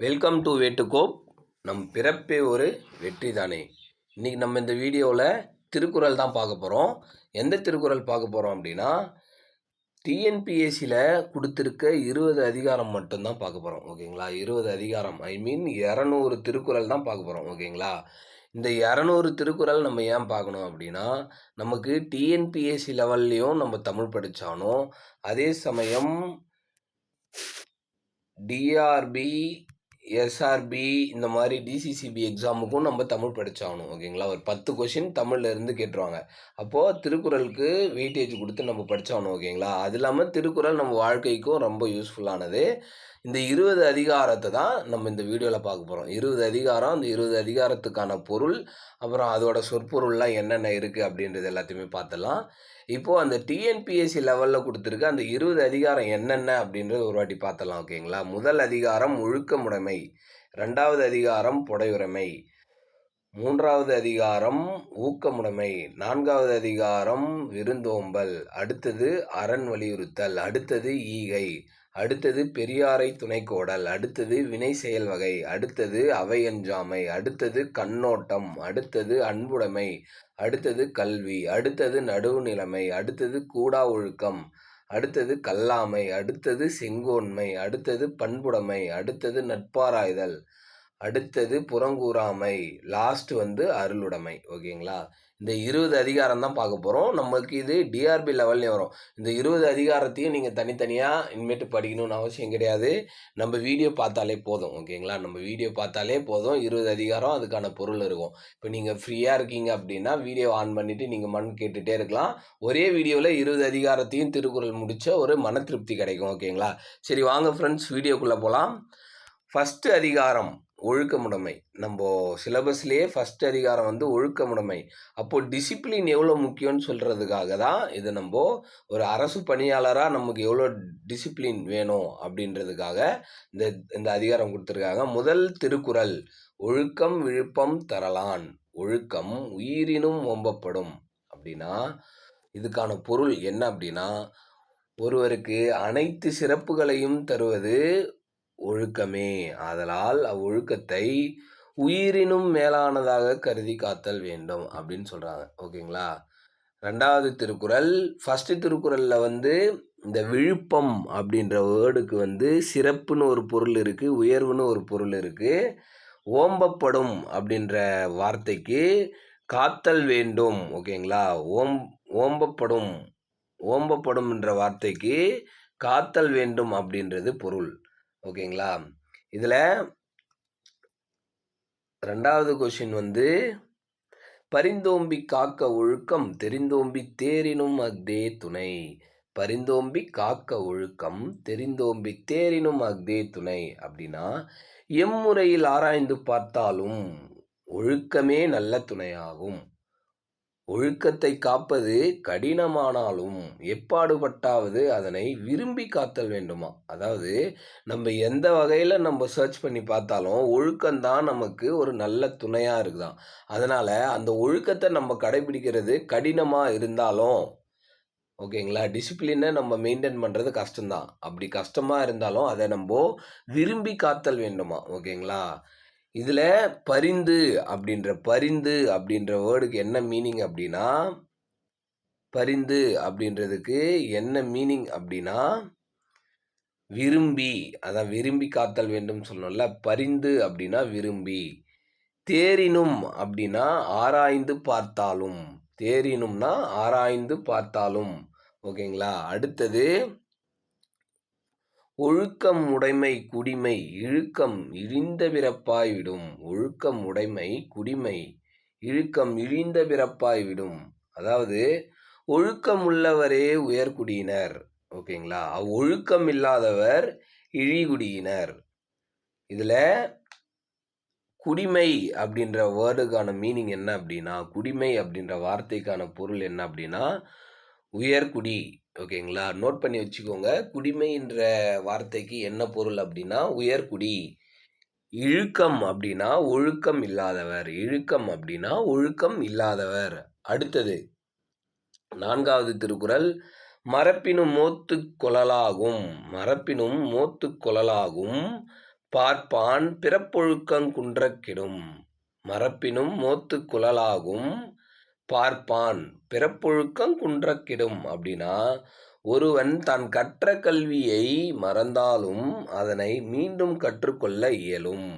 Welcome to வேட்டுக்கோப் நம் பிறப்பே ஒரு வெற்றி தானே இன்றைக்கி நம்ம இந்த வீடியோவில் திருக்குறள் தான் பார்க்க போகிறோம் எந்த திருக்குறள் பார்க்க போகிறோம் அப்படின்னா டிஎன்பிஎஸ்சியில் கொடுத்துருக்க இருபது அதிகாரம் மட்டும்தான் பார்க்க போகிறோம் ஓகேங்களா? இருபது அதிகாரம். ஐ மீன் இரநூறு திருக்குறள் தான் பார்க்க போகிறோம் ஓகேங்களா? இந்த இரநூறு திருக்குறள் நம்ம ஏன் பார்க்கணும் அப்படின்னா நமக்கு டிஎன்பிஎஸ்சி லெவல்லையும் நம்ம தமிழ் படித்தானோ அதே சமயம் டிஆர்பி எஸ்ஆர்பி இந்த மாதிரி டிசிசிபி எக்ஸாமுக்கும் நம்ம தமிழ் படித்தாகணும் ஓகேங்களா ஒரு பத்து கொஷின் தமிழில் இருந்து கேட்டுருவாங்க. அப்போது திருக்குறளுக்கு வெயிட்டேஜ் கொடுத்து நம்ம படித்தாகணும் ஓகேங்களா அது இல்லாமல் திருக்குறள் நம்ம வாழ்க்கைக்கும் ரொம்ப யூஸ்ஃபுல்லானது இந்த இருபது அதிகாரத்தை தான் நம்ம இந்த வீடியோவில் பார்க்க போகிறோம் இருபது அதிகாரம் அந்த இருபது அதிகாரத்துக்கான பொருள் அப்புறம் அதோட சொற்பொருள்லாம் என்னென்ன இருக்குது அப்படின்றது எல்லாத்தையுமே பார்த்துடலாம். இப்போது அந்த டிஎன்பிஎஸ்சி லெவலில் கொடுத்துருக்க அந்த இருபது அதிகாரம் என்னென்ன அப்படின்றது ஒரு வாட்டி பார்த்தலாம் ஓகேங்களா முதல் அதிகாரம் ஒழுக்கமுடைமை ரெண்டாவது அதிகாரம் புடையுடைமை மூன்றாவது அதிகாரம் ஊக்கமுடைமை நான்காவது அதிகாரம் விருந்தோம்பல் அடுத்தது அரண் வலியுறுத்தல் அடுத்தது ஈகை. அடுத்தது பெரியாரை துணைக்கோடல் அடுத்தது வினை செயல் வகை அடுத்தது அவையஞ்சாமை அடுத்தது கண்ணோட்டம் அடுத்தது அன்புடைமை அடுத்தது கல்வி அடுத்தது நடுவுநிலைமை அடுத்தது கூடா ஒழுக்கம் அடுத்தது கல்லாமை அடுத்தது செங்கோன்மை அடுத்தது பண்புடைமை அடுத்தது நட்பாராய்தல். அடுத்தது புறங்கூறாமை லாஸ்ட் வந்து அருளுடைமை ஓகேங்களா இந்த இருபது அதிகாரம் தான் பார்க்க போகிறோம் நமக்கு இது டிஆர்பி லெவல்லையும் வரும். இந்த இருபது அதிகாரத்தையும் நீங்கள் தனித்தனியாக இனிமேட்டு படிக்கணும்னு அவசியம் கிடையாது. நம்ம வீடியோ பார்த்தாலே போதும் ஓகேங்களா நம்ம வீடியோ பார்த்தாலே போதும். இருபது அதிகாரம் அதுக்கான பொருள் இருக்கும். இப்போ நீங்கள் ஃப்ரீயாக இருக்கீங்க அப்படின்னா வீடியோ ஆன் பண்ணிவிட்டு நீங்கள் மண் கேட்டுகிட்டே இருக்கலாம். ஒரே வீடியோவில் இருபது அதிகாரத்தையும் திருக்குறள் முடித்த ஒரு மன திருப்தி கிடைக்கும் ஓகேங்களா சரி வாங்க ஃப்ரெண்ட்ஸ் வீடியோக்குள்ளே போகலாம் ஃபஸ்ட்டு அதிகாரம். ஒழுக்கமுடைமை. நம்ம சிலபஸ்லேயே ஃபஸ்ட் அதிகாரம் வந்து ஒழுக்கமுடைமை. அப்போது டிசிப்ளின் எவ்வளோ முக்கியம்னு சொல்கிறதுக்காக தான் இது நம்ம ஒரு அரசு பணியாளராக நமக்கு எவ்வளோ டிசிப்ளின் வேணும் அப்படின்றதுக்காக இந்த இந்த அதிகாரம் கொடுத்துருக்காங்க. முதல் திருக்குறள் ஒழுக்கம் விழுப்பம் தரலான் ஒழுக்கம் உயிரினும் ஒம்பப்படும் அப்படின்னா இதுக்கான பொருள் என்ன அப்படின்னா ஒருவருக்கு அனைத்து சிறப்புகளையும் தருவது ஒழுக்கமே. ஆதலால் அவ்வொழுக்கத்தை உயிரினும் மேலானதாக கருதி காத்தல் வேண்டும் அப்படின்னு சொல்கிறாங்க ஓகேங்களா? ரெண்டாவது திருக்குறள் ஃபஸ்ட்டு திருக்குறளில் வந்து இந்த விழுப்பம் அப்படின்ற வேர்டுக்கு வந்து சிறப்புன்னு ஒரு பொருள் இருக்குது உயர்வுன்னு ஒரு பொருள் இருக்குது ஓம்பப்படும் அப்படின்ற வார்த்தைக்கு காத்தல் வேண்டும். ஓகேங்களா? ஓம் ஓம்பப்படும் ஓம்பப்படும் என்ற வார்த்தைக்கு காத்தல் வேண்டும் அப்படின்றது பொருள். ஓகேங்களா? இதில் ரெண்டாவது கொஷின் வந்து பரிந்தோம்பி காக்க ஒழுக்கம் தெரிந்தோம்பி தேரினும் அக்தே துணை. பரிந்தோம்பி காக்க ஒழுக்கம் தெரிந்தோம்பி தேரினும் அக்தே துணை. அப்படின்னா எம்முறையில் ஆராய்ந்து பார்த்தாலும் ஒழுக்கமே நல்ல துணையாகும். ஒழுக்கத்தை காப்பது கடினமானாலும் எப்பாடுபட்டாவது அதனை விரும்பி காத்தல் வேண்டுமா? அதாவது நம்ம எந்த வகையில் நம்ம சர்ச் பண்ணி பார்த்தாலும் ஒழுக்கம்தான் நமக்கு ஒரு நல்ல துணையாக இருக்குதான் அதனால் அந்த ஒழுக்கத்தை நம்ம கடைபிடிக்கிறது கடினமாக இருந்தாலும் ஓகேங்களா? டிசிப்ளினை நம்ம மெயின்டைன் பண்ணுறது கஷ்டம்தான். அப்படி கஷ்டமாக இருந்தாலும் அதை நம்ம விரும்பி காத்தல் வேண்டுமா? ஓகேங்களா? இதில் பரிந்து அப்படின்ற பரிந்து அப்படின்ற வேர்டுக்கு என்ன மீனிங் அப்படின்னா பரிந்து அப்படின்றதுக்கு என்ன மீனிங் அப்படின்னா விரும்பி அதான் விரும்பி காத்தல் வேண்டும் சொல்லணும்ல. பரிந்து அப்படின்னா விரும்பி. தேரினும் அப்படின்னா ஆராய்ந்து பார்த்தாலும். தேரினும்னா ஆராய்ந்து பார்த்தாலும். ஓகேங்களா? அடுத்தது ஒழுக்கம் உடைமை குடிமை இழுக்கம் இழிந்த பிறப்பாய் விடும் ஒழுக்கம் உடைமை குடிமை இழுக்கம் இழிந்த பிறப்பாய் விடும் அதாவது ஒழுக்கம் உள்ளவரே உயர்குடியினர் ஓகேங்களா? ஒழுக்கம் இல்லாதவர் இழிகுடியினர் இதில் குடிமை அப்படின்ற வேர்டுக்கான மீனிங் என்ன அப்படின்னா குடிமை அப்படின்ற வார்த்தைக்கான பொருள் என்ன அப்படின்னா உயர்குடி ஓகேங்களா நோட் பண்ணி வச்சுக்கோங்க. குடிமைன்ற வார்த்தைக்கு என்ன பொருள் அப்படின்னா உயர்குடி. இழுக்கம் அப்படின்னா ஒழுக்கம் இல்லாதவர். இழுக்கம் அப்படின்னா ஒழுக்கம் இல்லாதவர். அடுத்தது நான்காவது திருக்குறள் மரப்பினும் மோத்து கொழலாகும். மரப்பினும் மோத்து கொழலாகும். பார்ப்பான் பிறப்பொழுக்கங் குன்றக் கெடும் மறப்பினும் குழலாகும். பார்ப்பான். பிறப்பொழுக்கம் குன்றக்கிடும் அப்படின்னா ஒருவன் தான் கற்ற கல்வியை மறந்தாலும் அதனை மீண்டும் கற்றுக்கொள்ள இயலும்.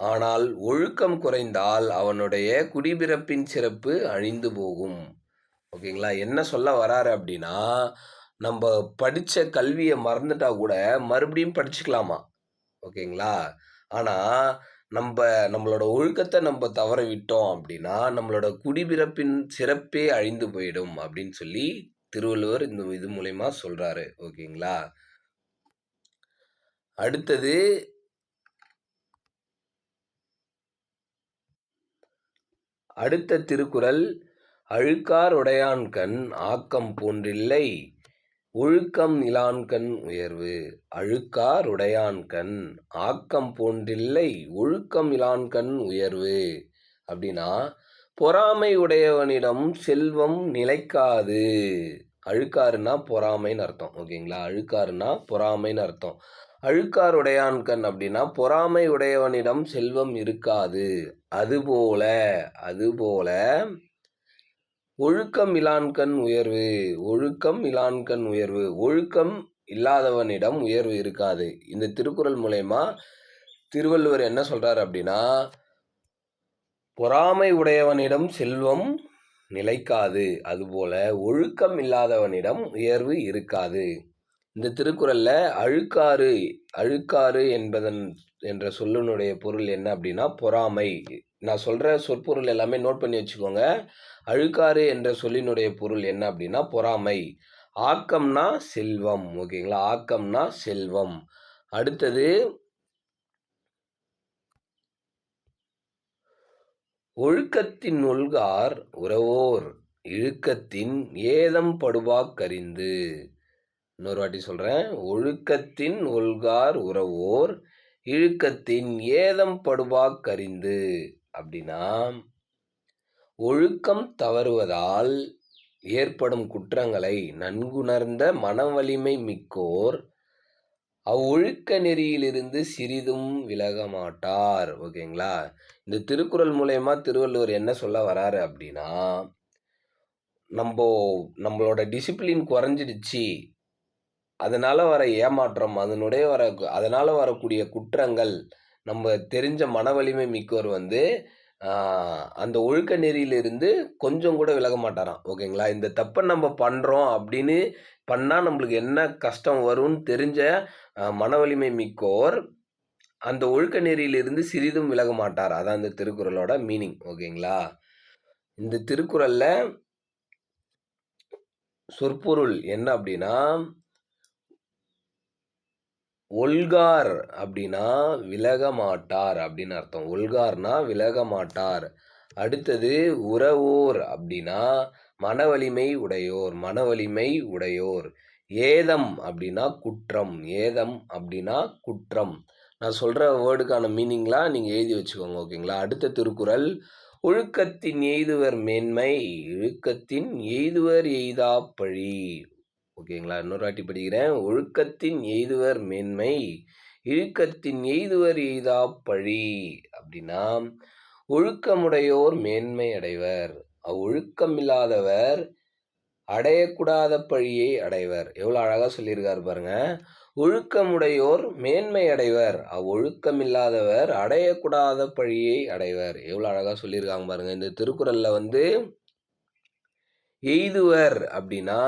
ஆனால் ஒழுக்கம் குறைந்தால் அவனுடைய குடிபிறப்பின் சிறப்பு அழிந்து போகும். ஓகேங்களா? என்ன சொல்ல வராரு அப்படின்னா நம்ம படித்த கல்வியை மறந்துட்டா கூட மறுபடியும் படிச்சுக்கலாமா? ஓகேங்களா? ஆனால் நம்ம நம்மளோட ஒழுக்கத்தை நம்ம தவற விட்டோம் அப்படின்னா நம்மளோட குடிபிறப்பின் சிறப்பே அழிந்து போயிடும் அப்படின்னு சொல்லி திருவள்ளுவர் இந்த இது மூலயமா சொல்கிறாரு ஓகேங்களா? அடுத்தது அடுத்த திருக்குறள் அழுக்கார் உடையான்கண் ஆக்கம் போன்றில்லை. ஒழுக்கம் நிலான்கண் உயர்வு அழுக்காருடையான்கண் ஆக்கம் போன்றில்லை ஒழுக்கம் இலான்கண் உயர்வு. அப்படின்னா பொறாமை உடையவனிடம் செல்வம் நிலைக்காது. அழுக்காருன்னா பொறாமைன்னு அர்த்தம் ஓகேங்களா? அழுக்காருன்னா பொறாமைன்னு அர்த்தம். அழுக்காருடையான்கண் அப்படின்னா பொறாமை உடையவனிடம் செல்வம் இருக்காது. அதுபோல அதுபோல ஒழுக்கம் இலான்கண் உயர்வு ஒழுக்கம் இலான்கண் உயர்வு ஒழுக்கம் இல்லாதவனிடம் உயர்வு இருக்காது. இந்த திருக்குறள் மூலயமா திருவள்ளுவர் என்ன சொல்கிறார் அப்படின்னா பொறாமை உடையவனிடம் செல்வம் நிலைக்காது அதுபோல ஒழுக்கம் இல்லாதவனிடம் உயர்வு இருக்காது. இந்த திருக்குறளில் அழுக்காறு அழுக்காறு என்பதன் என்ற சொல்லினுடைய பொருள் என்ன அப்படின்னா பொறாமை. நான் சொல்கிற சொற்பொருள் எல்லாமே நோட் பண்ணி வச்சுக்கோங்க. அழுக்காறு என்ற சொல்லினுடைய பொருள் என்ன அப்படின்னா பொறாமை. ஆக்கம்னா செல்வம் ஓகேங்களா? ஆக்கம்னா செல்வம். அடுத்தது ஒழுக்கத்தின் ஒல்கார் உறவோர். இழுக்கத்தின் ஏதம் படுவாக்கறிந்து இன்னொரு வாட்டி சொல்கிறேன் ஒழுக்கத்தின் ஒல்கார் உறவோர். இழுக்கத்தின் ஏதம் படுவாக்கறிந்து அப்படின்னா ஒழுக்கம் தவறுவதால் ஏற்படும் குற்றங்களை நன்குணர்ந்த மனவலிமை மிக்கோர் அவ்வொழுக்க நெறியிலிருந்து சிறிதும் விலக மாட்டார். ஓகேங்களா? இந்த திருக்குறள் மூலயமா திருவள்ளுவர் என்ன சொல்ல வராரு அப்படின்னா நம்ம நம்மளோட டிசிப்ளின் குறைஞ்சிடுச்சு. அதனால் வர ஏமாற்றம் அதனுடைய வர அதனால் வரக்கூடிய குற்றங்கள் நம்ம தெரிஞ்ச மன வலிமை மிக்கவர் வந்து அந்த ஒழுக்க நெறியிலிருந்து கொஞ்சம் கூட விலக மாட்டாராம். ஓகேங்களா? இந்த தப்பை நம்ம பண்ணுறோம் அப்படின்னு பண்ணால் நம்மளுக்கு என்ன கஷ்டம் வரும்னு தெரிஞ்ச மன வலிமை மிக்கோர் அந்த ஒழுக்க நெறியிலிருந்து சிறிதும் விலக மாட்டார்? அதான் இந்த திருக்குறளோட மீனிங். ஓகேங்களா? இந்த திருக்குறளில் சொற்பொருள் என்ன அப்படின்னா ஒல்கார் அப்படின்னா விலக மாட்டார் அப்படின்னு அர்த்தம். ஒல்கார்னா விலக மாட்டார் அடுத்தது உறவோர் அப்படின்னா மன வலிமை உடையோர் மன வலிமை உடையோர். ஏதம் அப்படின்னா குற்றம் ஏதம் அப்படின்னா குற்றம். நான் சொல்கிற வேர்டுக்கான மீனிங்லாம் நீங்கள் எழுதி வச்சுக்கோங்க ஓகேங்களா? அடுத்த திருக்குறள் ஒழுக்கத்தின் எய்துவர் மேன்மை இழுக்கத்தின் எய்துவர் எய்தா பழி ஓகேங்களா? இன்னொரு வாட்டி படிக்கிறேன். ஒழுக்கத்தின் எய்துவர் மேன்மை இழுக்கத்தின் எய்துவர் எய்தா பழி அப்படின்னா ஒழுக்கமுடையோர் மேன்மை அடைவர். ஒழுக்கம் இல்லாதவர் அடையக்கூடாத பழியை அடைவர். எவ்வளோ அழகாக சொல்லியிருக்காரு பாருங்க. ஒழுக்கமுடையோர் மேன்மை அடைவர். அவ்வொழுக்கம் இல்லாதவர் அடையக்கூடாத பழியை அடைவர். எவ்வளோ அழகாக சொல்லியிருக்காங்க பாருங்க. இந்த திருக்குறளில் வந்து எய்துவர் அப்படின்னா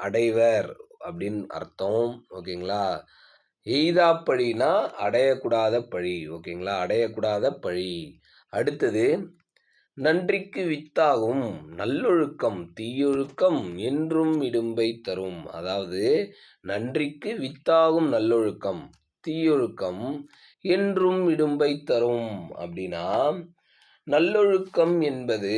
அடைவர் அப்படின்னு அர்த்தம். ஓகேங்களா? எய்தா பழினா அடையக்கூடாத பழி. ஓகேங்களா? அடையக்கூடாத பழி. அடுத்தது நன்றிக்கு வித்தாகும் நல்லொழுக்கம் தீயொழுக்கம் என்றும் இடும்பை தரும். அதாவது நன்றிக்கு வித்தாகும் நல்லொழுக்கம் தீயொழுக்கம் என்றும் இடும்பை தரும். அப்படின்னா நல்லொழுக்கம் என்பது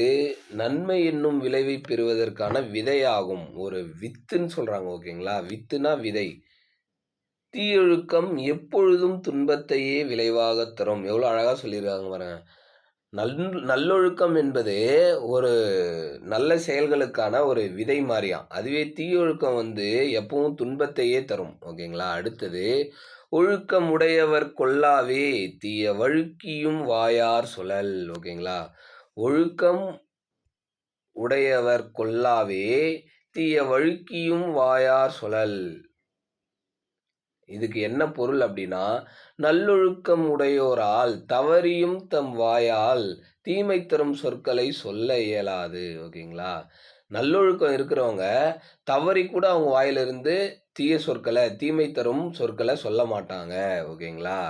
நன்மை என்னும் விளைவை பெறுவதற்கான விதையாகும். ஒரு வித்துன்னு சொல்கிறாங்க ஓகேங்களா? வித்துனா விதை. தீயொழுக்கம் எப்பொழுதும் துன்பத்தையே விளைவாக தரும். எவ்வளோ அழகாக சொல்லியிருக்காங்க பாருங்க. நல் நல்லொழுக்கம் என்பது ஒரு நல்ல செயல்களுக்கான ஒரு விதை மாதிரியாம் அதுவே தீயொழுக்கம் வந்து எப்பவும் துன்பத்தையே தரும் ஓகேங்களா? அடுத்தது ஒழுக்கமுடையவர் கொல்லாவே தீய வழுக்கியும் வாயார் சொலல் ஓகேங்களா? ஒழுக்கம் உடையவர் கொல்லாவே தீய வழுக்கியும் வாயார் சொலல் இதுக்கு என்ன பொருள் அப்படின்னா நல்லொழுக்கம் உடையோரால் தவறியும் தம் வாயால் தீமை தரும் சொற்களை சொல்ல இயலாது. ஓகேங்களா? நல்லொழுக்கம் இருக்கிறவங்க தவறி கூட அவங்க வாயிலிருந்து தீய சொற்களை தீமை தரும் சொற்களை சொல்ல மாட்டாங்க ஓகேங்களா?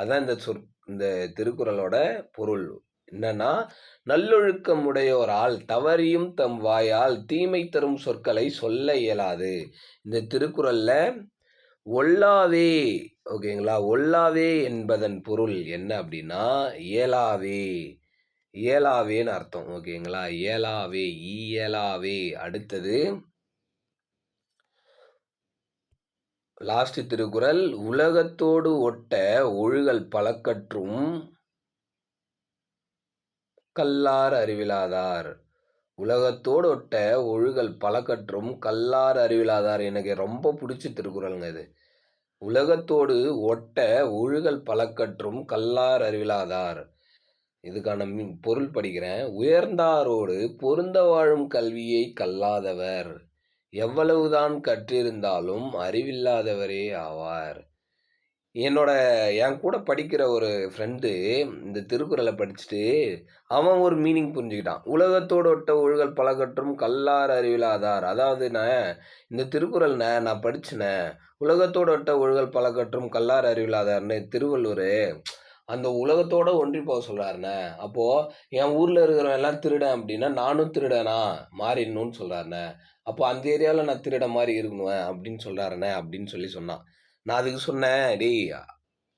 அதான் இந்த சொற் இந்த திருக்குறளோட பொருள். என்னன்னா நல்லொழுக்கம் உடையோரால் தவறியும் தம் வாயால் தீமை தரும் சொற்களை சொல்ல இயலாது. இந்த திருக்குறள்ல ஒல்லாவே ஓகேங்களா? ஒல்லாவே என்பதன் பொருள் என்ன அப்படின்னா இயலாவே இயலாவேன்னு அர்த்தம் ஓகேங்களா? இயலாவே இயலாவே. அடுத்தது லாஸ்ட் திருக்குறள் உலகத்தோடு ஒட்ட ஒழுகல் பழக்கற்றும் கல்லார் அறிவிலாதார். உலகத்தோடு ஒட்ட ஒழுகல் பழக்கற்றும் கல்லார் அறிவிலாதார். எனக்கு ரொம்ப பிடிச்ச திருக்குறளுங்க இது. உலகத்தோடு ஒட்ட ஒழுகல் பழக்கற்றும் கல்லார் அறிவிலாதார். இதுக்கான பொருள் படிக்கிறேன். உயர்ந்தாரோடு பொருந்த வாழும் கல்வியை கல்லாதவர். எவ்வளவுதான் கற்றிருந்தாலும் அறிவில்லாதவரே ஆவார். என்னோட என் கூட படிக்கிற ஒரு ஃப்ரெண்டு இந்த திருக்குறளை படிச்சுட்டு அவன் ஒரு மீனிங் புரிஞ்சுக்கிட்டான். உலகத்தோடு ஒட்ட ஒழுகல் பழகற்றும் கல்லார் அறிவிலாதார். அதாவது நான் இந்த திருக்குறள் நான் படிச்சினேன். உலகத்தோடு ஒட்ட ஒழுகல் பழகற்றும் கல்லார் அறிவிலாதார்னு திருவள்ளுவர் அந்த உலகத்தோட ஒன்றி போக சொல்கிறாருண்ணே அப்போது என் ஊரில் இருக்கிறவன் எல்லாம் திருடன் அப்படின்னா நானும் திருடனா? மாறிடணும்னு சொல்கிறாருண்ணே அப்போ அந்த ஏரியாவில் நான் திருட மாதிரி இருக்கணும் அப்படின்னு சொல்கிறாருண்ணே அப்படின்னு சொல்லி சொன்னான். நான் அதுக்கு சொன்னேன் டேய்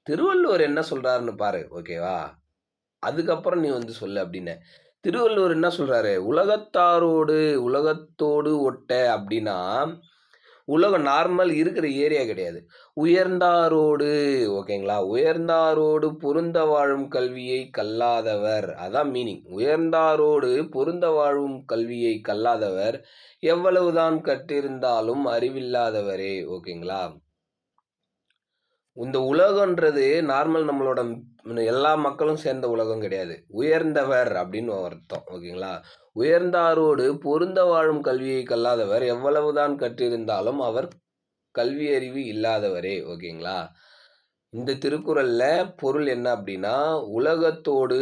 திருவள்ளுவர் என்ன சொல்கிறாருன்னு பாரு ஓகேவா அதுக்கப்புறம் நீ வந்து சொல்லு அப்படின்னு. திருவள்ளுவர் என்ன சொல்கிறாரு உலகத்தாரோடு உலகத்தோடு ஒட்ட அப்படின்னா உலகம் நார்மல் இருக்கிற ஏரியா கிடையாது. உயர்ந்தாரோடு ஓகேங்களா உயர்ந்தாரோடு பொருந்த வாழும் கல்வியை கல்லாதவர். அதான் மீனிங் உயர்ந்தாரோடு பொருந்த வாழும் கல்வியை கல்லாதவர். எவ்வளவுதான் கற்றிருந்தாலும் அறிவில்லாதவரே ஓகேங்களா இந்த உலகன்றது நார்மல் நம்மளோட எல்லா மக்களும் சேர்ந்த உலகம் கிடையாது. உயர்ந்தவர் அப்படின்னு அர்த்தம் ஓகேங்களா? உயர்ந்தாரோடு பொருந்த வாழும் கல்வியை கல்லாதவர். எவ்வளவுதான் கற்றிருந்தாலும் அவர் கல்வி அறிவு இல்லாதவரே ஓகேங்களா? இந்த திருக்குறள்ல பொருள் என்ன அப்படின்னா உலகத்தோடு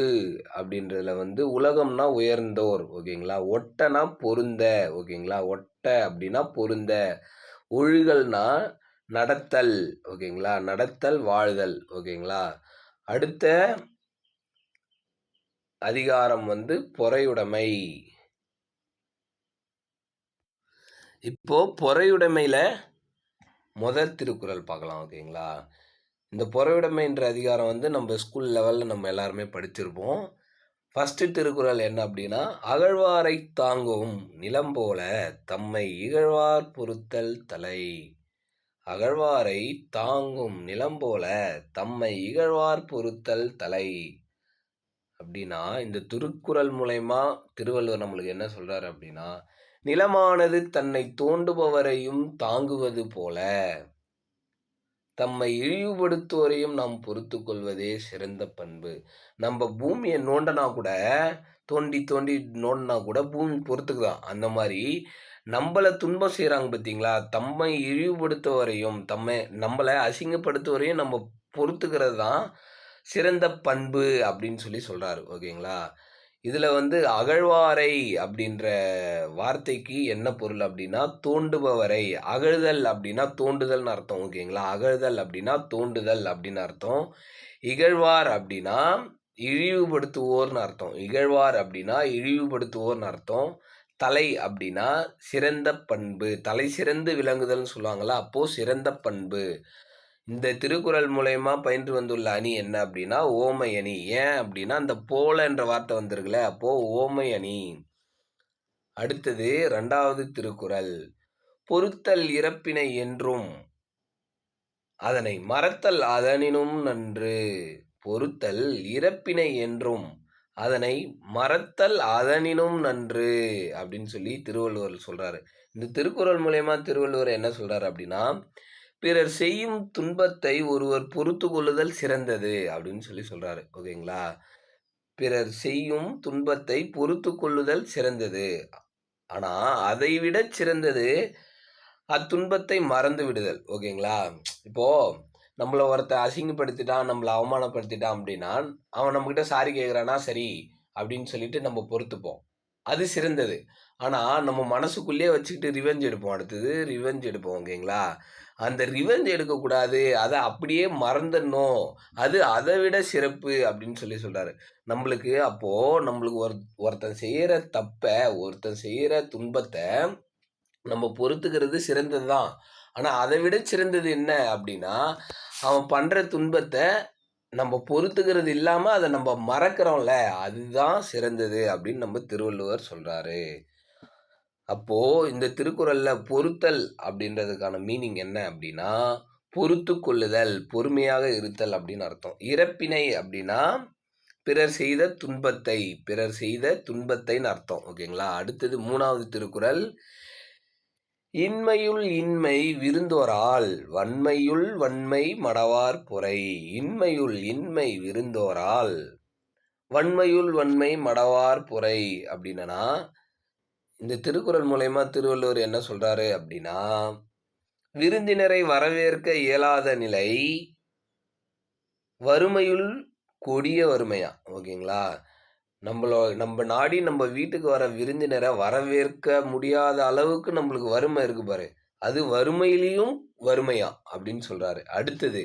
அப்படின்றதுல வந்து உலகம்னா உயர்ந்தோர் ஓகேங்களா? ஒட்டனா பொருந்த ஓகேங்களா? ஒட்ட அப்படின்னா பொருந்த. ஒழுகல்னா நடத்தல் ஓகேங்களா? நடத்தல் வாழ்தல் ஓகேங்களா? அடுத்த அதிகாரம் வந்து பொறையுடைமை. இப்போ பொறையுடைமையில முதல் திருக்குறள் பார்க்கலாம் ஓகேங்களா? இந்த பொறையுடைமைன்ற அதிகாரம் வந்து நம்ம ஸ்கூல் லெவலில் நம்ம எல்லாருமே படிச்சிருப்போம். ஃபஸ்ட்டு திருக்குறள் என்ன அப்படின்னா அகழ்வாரை தாங்கும் நிலம் போல தம்மை இகழ்வார் பொறுத்தல் தலை. அகழ்வாரை தாங்கும் நிலம் போல தம்மை இகழ்வார் பொறுத்தல் தலை. அப்படின்னா இந்த திருக்குறள் மூலயமா திருவள்ளுவர் நம்மளுக்கு என்ன சொல்றாரு அப்படின்னா நிலமானது தன்னை தோண்டுபவரையும் தாங்குவது போல தம்மை இழிவுபடுத்துவரையும் நாம் பொறுத்து கொள்வதே சிறந்த பண்பு. நம்ம பூமியை நோண்டனா கூட தோண்டி தோண்டி நோண்டினா கூட பூமி பொறுத்துக்குதான். அந்த மாதிரி நம்மளை துன்பம் செய்கிறாங்க பார்த்தீங்களா தம்மை இழிவுபடுத்த வரையும் தம்மை நம்மளை அசிங்கப்படுத்த வரையும் நம்ம பொறுத்துக்கிறது தான் சிறந்த பண்பு அப்படின்னு சொல்லி சொல்கிறாரு ஓகேங்களா? இதில் வந்து அகழ்வாரை அப்படின்ற வார்த்தைக்கு என்ன பொருள் அப்படின்னா தோண்டுபவரை. அகழ்தல் அப்படின்னா தோண்டுதல்னு அர்த்தம் ஓகேங்களா? அகழ்தல் அப்படின்னா தோண்டுதல் அப்படின்னு அர்த்தம். இகழ்வார் அப்படின்னா இழிவுபடுத்துவோர்னு அர்த்தம். இகழ்வார் அப்படின்னா இழிவுபடுத்துவோர்னு அர்த்தம். தலை அப்படின்னா சிறந்த பண்பு. தலை சிறந்து விளங்குதல்னு சொல்லுவாங்களா அப்போது சிறந்த பண்பு. இந்த திருக்குறள் மூலயமா பயின்று வந்துள்ள அணி என்ன அப்படின்னா ஓமை அணி. ஏன் அப்படின்னா அந்த போல என்ற வார்த்தை வந்திருக்குல்ல அப்போது ஓமை அணி. அடுத்தது ரெண்டாவது திருக்குறள் பொருத்தல் இறப்பினை என்றும். அதனை மறத்தல் அதனினும் நன்று. பொருத்தல் இறப்பினை என்றும். அதனை மறத்தல் அதனினும் நன்று அப்படின்னு சொல்லி திருவள்ளுவர் சொல்கிறாரு இந்த திருக்குறள் மூலயமா திருவள்ளுவர் என்ன சொல்கிறாரு அப்படின்னா பிறர் செய்யும் துன்பத்தை ஒருவர் பொறுத்து கொள்ளுதல் சிறந்தது அப்படின்னு சொல்லி சொல்கிறாரு ஓகேங்களா? பிறர் செய்யும் துன்பத்தை பொறுத்து கொள்ளுதல் சிறந்தது. ஆனால் அதை விட சிறந்தது அத்துன்பத்தை மறந்து விடுதல். ஓகேங்களா? இப்போது நம்மளை ஒருத்தன் அசிங்கப்படுத்திட்டான் நம்மளை அவமானப்படுத்திட்டான் அப்படின்னா அவன் நம்மக்கிட்ட சாரி கேட்குறானா சரி அப்படின்னு சொல்லிட்டு நம்ம பொறுத்துப்போம். அது சிறந்தது. ஆனால் நம்ம மனசுக்குள்ளேயே வச்சுக்கிட்டு ரிவெஞ்ச் எடுப்போம். அடுத்தது ரிவெஞ்ச் எடுப்போம் ஓகேங்களா? அந்த ரிவெஞ்ச் எடுக்கக்கூடாது. அதை அப்படியே மறந்துடணும். அது அதை விட சிறப்பு அப்படின்னு சொல்லி சொல்கிறாரு நம்மளுக்கு அப்போது நம்மளுக்கு ஒரு ஒருத்தன் செய்கிற தப்பை ஒருத்தன் செய்கிற துன்பத்தை நம்ம பொறுத்துக்கிறது சிறந்தது தான் ஆனால் அதை விட சிறந்தது என்ன அப்படின்னா அவன் பண்ணுற துன்பத்தை நம்ம பொறுத்துக்கிறது இல்லாமல் அதை நம்ம மறக்கிறோம்ல. அதுதான் சிறந்தது அப்படின்னு நம்ம திருவள்ளுவர் சொல்கிறாரு அப்போது இந்த திருக்குறளில் பொறுத்தல் அப்படின்றதுக்கான மீனிங் என்ன அப்படின்னா பொறுத்து கொள்ளுதல் பொறுமையாக இருத்தல் அப்படின்னு அர்த்தம். இறப்பினை அப்படின்னா பிறர் செய்த துன்பத்தை பிறர் செய்த துன்பத்தைன்னு அர்த்தம். ஓகேங்களா? அடுத்தது மூணாவது திருக்குறள் இன்மையுள் இன்மை விருந்தோரால் வன்மையுள் வன்மை மடவார் புரை. இன்மையுள் இன்மை விருந்தோரால் வன்மையுள் வன்மை மடவார் புரை அப்படின்னா இந்த திருக்குறள் மூலயமா திருவள்ளுவர் என்ன சொல்றாரு அப்படின்னா விருந்தினரை வரவேற்க இயலாத நிலை வறுமையுள் கொடிய வறுமையா? ஓகேங்களா? நம்மளோ நம்ம நாடி நம்ம வீட்டுக்கு வர விருந்தினரை வரவேற்க முடியாத அளவுக்கு நம்மளுக்கு வறுமை இருக்கு பாரு. அது வறுமையிலையும் வறுமையா அப்படின்னு சொல்றாரு. அடுத்தது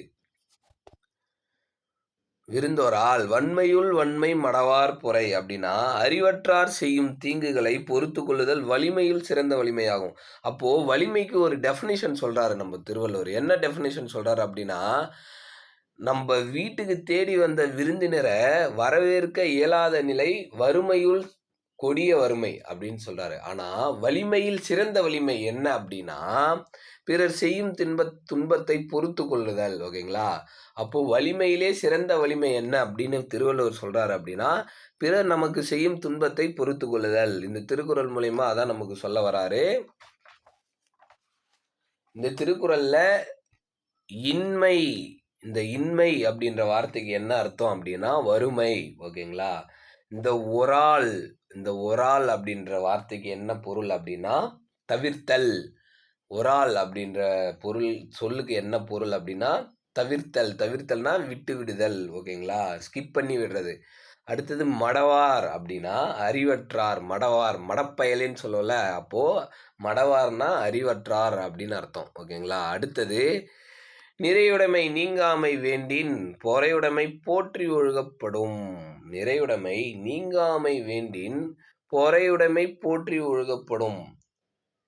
விருந்தோரால் வன்மையுள் வன்மை மடவார் பொறை அப்படின்னா அறிவற்றார் செய்யும் தீங்குகளை பொறுத்து கொள்ளுதல் வலிமையில் சிறந்த வலிமையாகும். அப்போ வலிமைக்கு ஒரு டெஃபினிஷன் சொல்றாரு நம்ம திருவள்ளுவர். என்ன டெஃபினிஷன் சொல்றாரு அப்படின்னா நம்ம வீட்டுக்கு தேடி வந்த விருந்தினரை வரவேற்க இயலாத நிலை வறுமையுள் கொடிய வறுமை அப்படின்னு சொல்றாரு. ஆனா வலிமையில் சிறந்த வலிமை என்ன அப்படின்னா பிறர் செய்யும் தின்ப துன்பத்தை பொறுத்து கொள்ளுதல் ஓகேங்களா? அப்போ வலிமையிலே சிறந்த வலிமை என்ன அப்படின்னு திருவள்ளுவர் சொல்றாரு அப்படின்னா பிறர் நமக்கு செய்யும் துன்பத்தை பொறுத்து கொள்ளுதல். இந்த திருக்குறள் மூலயமா அதான் நமக்கு சொல்ல வராரு. இந்த திருக்குறள்ல இன்மை இந்த இன்மை அப்படின்ற வார்த்தைக்கு என்ன அர்த்தம் அப்படின்னா வறுமை ஓகேங்களா? இந்த ஒரால் இந்த ஒரால் அப்படின்ற வார்த்தைக்கு என்ன பொருள் அப்படின்னா தவிர்த்தல். ஒரால் அப்படின்ற பொருள் சொல்லுக்கு என்ன பொருள் அப்படின்னா தவிர்த்தல். தவிர்த்தல்னா விட்டு விடுதல் ஓகேங்களா? ஸ்கிப் பண்ணி விடுறது. அடுத்தது மடவார் அப்படின்னா அறிவற்றார் மடவார் மடப்பயலின்னு சொல்லல அப்போது மடவார்னா அறிவற்றார் அப்படின்னு அர்த்தம் ஓகேங்களா? அடுத்தது நிறையுடைமை நீங்காமை வேண்டின் பொறையுடைமை போற்றி ஒழுகப்படும். நிறையுடைமை நீங்காமை வேண்டின் பொறையுடைமை போற்றி ஒழுகப்படும்.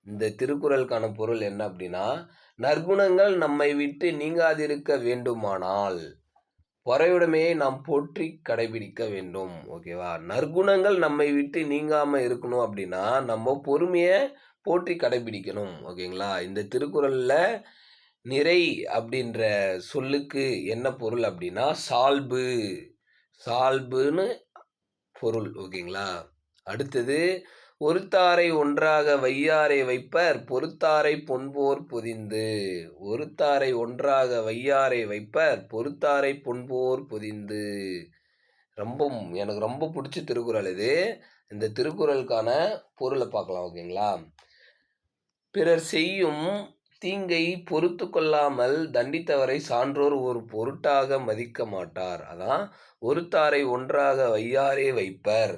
இந்த திருக்குறளுக்கான பொருள் என்ன அப்படின்னா நற்குணங்கள் நம்மை விட்டு நீங்காதிருக்க வேண்டுமானால் பொறையுடைமையை நாம் போற்றி கடைபிடிக்க வேண்டும். ஓகேவா? நற்குணங்கள் நம்மை விட்டு நீங்காம இருக்கணும் அப்படின்னா நம்ம பொறுமையை போற்றி கடைபிடிக்கணும். ஓகேங்களா? இந்த திருக்குறளில் நிறை அப்படின்ற சொல்லுக்கு என்ன பொருள் அப்படின்னா சால்பு. சால்புன்னு பொருள் ஓகேங்களா? அடுத்தது ஒருத்தாரை ஒன்றாக வையாரை வைப்பர் பொறுத்தாரை பொன்போர் பொதிந்து. ஒருத்தாரை ஒன்றாக வையாரை வைப்பர் பொறுத்தாரை பொன்போர் பொதிந்து. ரொம்ப எனக்கு ரொம்ப பிடிச்ச திருக்குறள் இது. இந்த திருக்குறளுக்கான பொருளை பார்க்கலாம் ஓகேங்களா? பிறர் செய்யும் தீங்கை பொறுத்து கொள்ளாமல் தண்டித்தவரை சான்றோர் ஒரு பொருட்டாக மதிக்க மாட்டார். அதான் ஒருத்தாரை ஒன்றாக வையாரே வைப்பர்.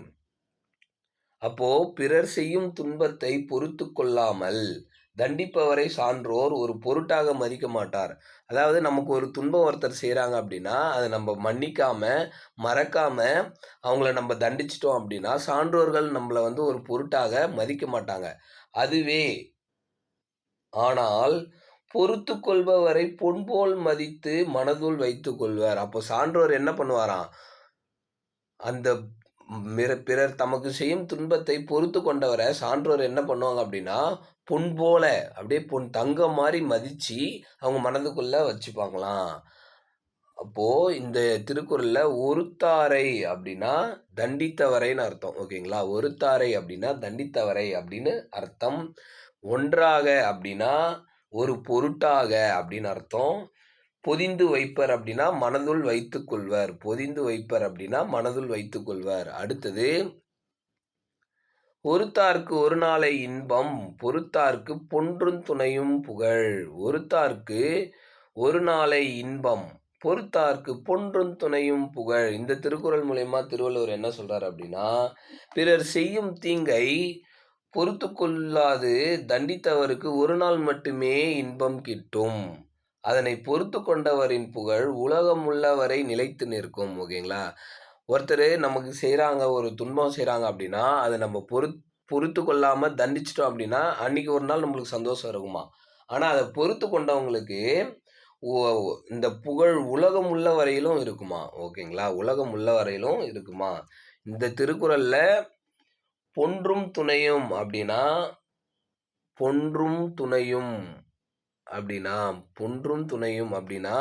அப்போ பிறர் செய்யும் துன்பத்தை பொறுத்து கொள்ளாமல் தண்டிப்பவரை சான்றோர் ஒரு பொருட்டாக மதிக்க மாட்டார். அதாவது நமக்கு ஒரு துன்பம் ஒருத்தர் செய்கிறாங்க அப்படின்னா அதை நம்ம மன்னிக்காம மறக்காம அவங்கள நம்ம தண்டிச்சிட்டோம் அப்படின்னா சான்றோர்கள் நம்மளை வந்து ஒரு பொருட்டாக மதிக்க மாட்டாங்க. அதுவே ஆனால் பொறுத்து கொள்பவரை பொன்போல் மதித்து மனதுள் வைத்துக் கொள்வார். அப்போ சான்றோர் என்ன பண்ணுவாராம்? அந்த பிறர் தமக்கு செய்யும் துன்பத்தை பொறுத்து கொண்டவரை சான்றோர் என்ன பண்ணுவாங்க அப்படின்னா பொன் போல அப்படியே பொன் தங்கம் மாதிரி மதித்து அவங்க மனதுக்குள்ள வச்சுப்பாங்களாம். அப்போ இந்த திருக்குறளில் ஒருத்தாரை அப்படின்னா தண்டித்தவரைன்னு அர்த்தம் ஓகேங்களா? ஒருத்தாரை அப்படின்னா தண்டித்தவரை அப்படின்னு அர்த்தம். ஒன்றாக அப்படின்னா ஒரு பொருட்டாக அப்படின்னு அர்த்தம். பொதிந்து வைப்பர் அப்படின்னா மனதுள் வைத்துக்கொள்வர் பொதிந்து வைப்பர் அப்படின்னா மனதுள் வைத்துக்கொள்வர் அடுத்தது ஒருத்தார்க்கு ஒரு நாளை இன்பம் பொறுத்தார்க்கு பொன்றும் துணையும் புகழ். ஒருத்தார்க்கு ஒரு நாளை இன்பம் பொறுத்தார்க்கு பொன்றும் துணையும் புகழ். இந்த திருக்குறள் மூலயமா திருவள்ளுவர் என்ன சொல்றாரு அப்படின்னா பிறர் செய்யும் தீங்கை பொறுத்து கொள்ளாது தண்டித்தவருக்கு ஒரு நாள் மட்டுமே இன்பம் கிட்டும். அதனை பொறுத்து கொண்டவரின் புகழ் உலகம் உள்ளவரை நிலைத்து நிற்கும் ஓகேங்களா? ஒருத்தர் நமக்கு செய்கிறாங்க ஒரு துன்பம் செய்கிறாங்க அப்படின்னா அதை நம்ம பொறு பொறுத்து கொள்ளாமல் தண்டிச்சிட்டோம் அப்படின்னா அன்னைக்கு ஒரு நாள் நம்மளுக்கு சந்தோஷம் இருக்குமா? ஆனால் அதை பொறுத்து கொண்டவங்களுக்கு ஓ- இந்த புகழ் உலகம் உள்ள வரையிலும் இருக்குமா? ஓகேங்களா? உலகம் உள்ள வரையிலும் இருக்குமா? இந்த திருக்குறளில் பொன்றும் துணையும் அப்படின்னா பொன்றும் துணையும் அப்படின்னா பொன்றும் துணையும் அப்படின்னா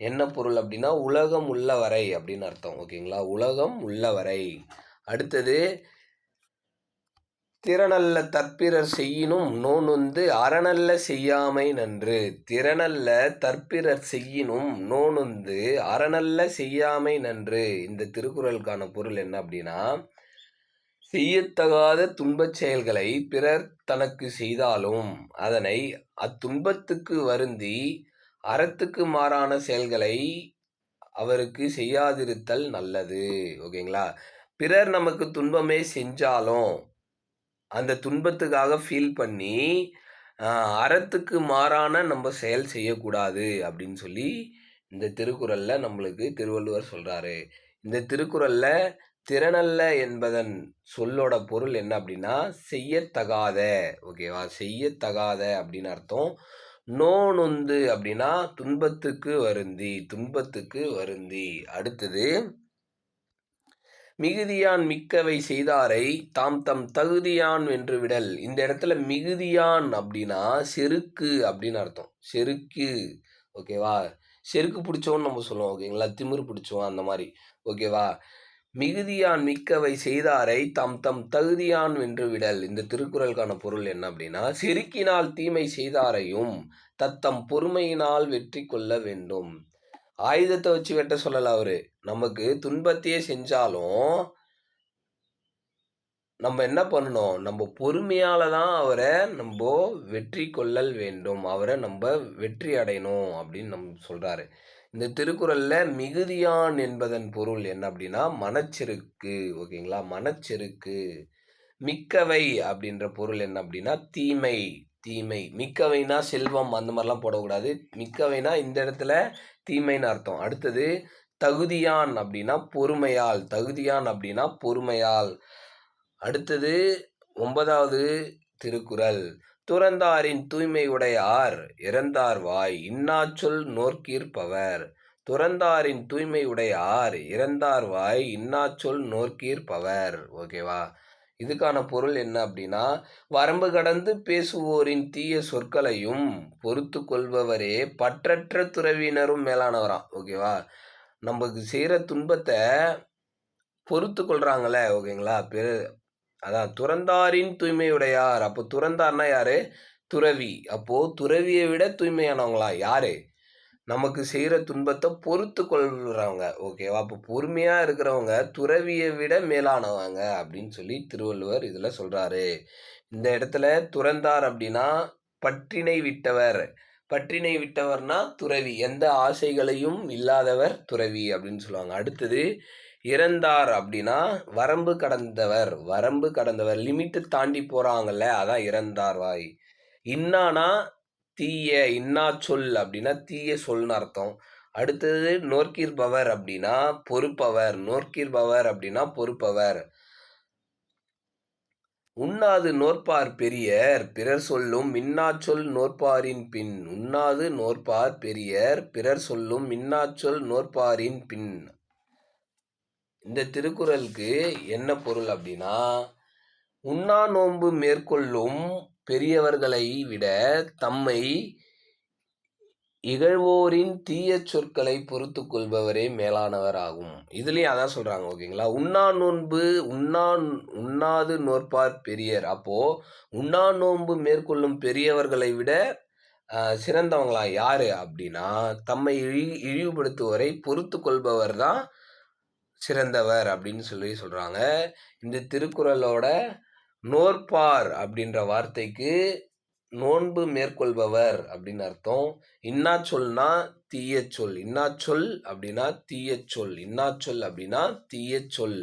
என்ன பொருள் அப்படின்னா உலகம் உள்ளவரை அப்படின்னு அர்த்தம் ஓகேங்களா? உலகம் உள்ளவரை அடுத்தது திறனல்ல தற்பிறர் செய்யினும் நோன் வந்து அறநல்ல செய்யாமை நன்று. திறனல்ல தற்பிறர் செய்யினும் நோனுந்து அறநல்ல செய்யாமை நன்று. இந்த திருக்குறளுக்கான பொருள் என்ன அப்படின்னா செய்யத்தகாத துன்பச் செயல்களை பிறர் தனக்கு செய்தாலும் அதனை அத்துன்பத்துக்கு வருந்தி அறத்துக்கு மாறான செயல்களை அவருக்கு செய்யாதிருத்தல் நல்லது. ஓகேங்களா? பிறர் நமக்கு துன்பமே செஞ்சாலும் அந்த துன்பத்துக்காக ஃபீல் பண்ணி அறத்துக்கு மாறான நம்ம செயல் செய்யக்கூடாது அப்படின்னு சொல்லி இந்த திருக்குறளில் நம்மளுக்கு திருவள்ளுவர் சொல்கிறாரு இந்த திருக்குறளில் திறனல்ல என்பதன் சொல்லோட பொருள் என்ன அப்படின்னா செய்யத்தகாத ஓகேவா? செய்யத்தகாத அப்படின்னு அர்த்தம். நோனொந்து அப்படின்னா துன்பத்துக்கு வருந்தி துன்பத்துக்கு வருந்தி. அடுத்தது மிகுதியான் மிக்கவை செய்தாரை தாம் தம் தகுதியான் வென்று விடல். இந்த இடத்துல மிகுதியான் அப்படின்னா செருக்கு அப்படின்னு அர்த்தம். செருக்கு ஓகேவா? செருக்கு பிடிச்சோன்னு நம்ம சொல்லுவோம் ஓகேங்களா? திமிரு பிடிச்சோம் அந்த மாதிரி. ஓகேவா? மிகுதியான் மிக்கவை செய்தாரை தம் தம் தகுதியான் வென்று விடல். இந்த திருக்குறளுக்கான பொருள் என்ன அப்படின்னா செருக்கினால் தீமை செய்தாரையும் தத்தம் பொறுமையினால் வெற்றி கொள்ள வேண்டும். ஆயுதத்தை வச்சு வெட்ட சொல்லல அவரு. நமக்கு துன்பத்தையே செஞ்சாலும் நம்ம என்ன பண்ணணும்? நம்ம பொறுமையால தான் அவரை நம்ம வெற்றி கொள்ளல் வேண்டும். அவரை நம்ம வெற்றி அடையணும் அப்படின்னு நம்ம சொல்றாரு. இந்த திருக்குறளில் மிகுதியான் என்பதன் பொருள் என்ன அப்படின்னா மனச்செருக்கு ஓகேங்களா? மனச்செருக்கு. மிக்கவை அப்படின்ற பொருள் என்ன அப்படின்னா தீமை தீமை. மிக்கவைனா செல்வம் அந்த மாதிரிலாம் போடக்கூடாது. மிக்கவைனா இந்த இடத்துல தீமைன்னு அர்த்தம். அடுத்தது தகுதியான் அப்படின்னா பொறுமையால். தகுதியான் அப்படின்னா பொறுமையால். அடுத்தது ஒன்பதாவது திருக்குறள். துறந்தாரின் தூய்மை உடையார் இறந்தார் வாய். இன்னாச்சொல் நோர்க்கீர்ப்பவர். துறந்தாரின் தூய்மை உடையார் இறந்தார் வாய். இன்னாச்சொல் நோர்க்கீர்ப்பவர். ஓகேவா? இதுக்கான பொருள் என்ன அப்படின்னா வரம்பு கடந்து பேசுவோரின் தீய சொற்களையும் பொறுத்து கொள்பவரே பற்றற்ற துறவினரும் மேலானவராம். ஓகேவா? நமக்கு செய்கிற துன்பத்தை பொறுத்து கொள்கிறாங்களே ஓகேங்களா? பெரு அதான் துறந்தாரின் தூய்மையுடையார். அப்போ துறந்தார்னா யாரு? துறவி. அப்போ துறவியை விட தூய்மையானவங்களா? யாரு? நமக்கு செய்கிற துன்பத்தை பொறுத்து கொள்றவங்க. ஓகேவா அப்போ பொறுமையாக இருக்கிறவங்க துறவியை விட மேலானவங்க அப்படின்னு சொல்லி திருவள்ளுவர் இதில் சொல்கிறாரு இந்த இடத்துல துறந்தார் அப்படின்னா பற்றினை விட்டவர். பற்றினை விட்டவர்னா துறவி. எந்த ஆசைகளையும் இல்லாதவர் துறவி அப்படின்னு சொல்லுவாங்க. அடுத்தது இறந்தார் அப்படின்னா வரம்பு கடந்தவர் வரம்பு கடந்தவர் லிமிட்டு தாண்டி போகிறாங்கல்ல அதான் இறந்தார் வாய். இன்னானா தீய இன்னா சொல் அப்படின்னா தீய சொல்னு அர்த்தம். அடுத்தது நோர்க்கிற்பவர் அப்படின்னா பொறுப்பவர் நோர்க்கிற்பவர் அப்படின்னா பொறுப்பவர். உண்ணாது நோற்பார் பெரியர் பிறர் சொல்லும் மின்னாச்சொல் நோற்பாரின் பின். உண்ணாது நோற்பார் பெரியர் பிறர் சொல்லும் மின்னாச்சொல் நோற்பாரின் பின். இந்த திருக்குறளுக்கு என்ன பொருள் அப்படின்னா உண்ணா நோன்பு மேற்கொள்ளும் பெரியவர்களை விட தம்மை இகழ்வோரின் தீய சொற்களை பொறுத்து கொள்பவரே மேலானவர் ஆகும் இதுலேயும் அதான் சொல்கிறாங்க ஓகேங்களா? உண்ணா நோன்பு உண்ணா உண்ணாது நோற்பார் பெரியர். அப்போது உண்ணா நோன்பு மேற்கொள்ளும் பெரியவர்களை விட சிறந்தவங்களா யார் அப்படின்னா, தம்மை இழி இழிவுபடுத்துவரை பொறுத்து கொள்பவர் தான் சிறந்தவர் அப்படின்னு சொல்லி சொல்கிறாங்க இந்த திருக்குறளோட நோற்பார் அப்படின்ற வார்த்தைக்கு நோன்பு மேற்கொள்பவர் அப்படின்னு அர்த்தம். இன்னாச்சொல்னா தீயச்சொல். இன்னாச்சொல் அப்படின்னா தீயச்சொல். இன்னாச்சொல் அப்படின்னா தீயச்சொல்.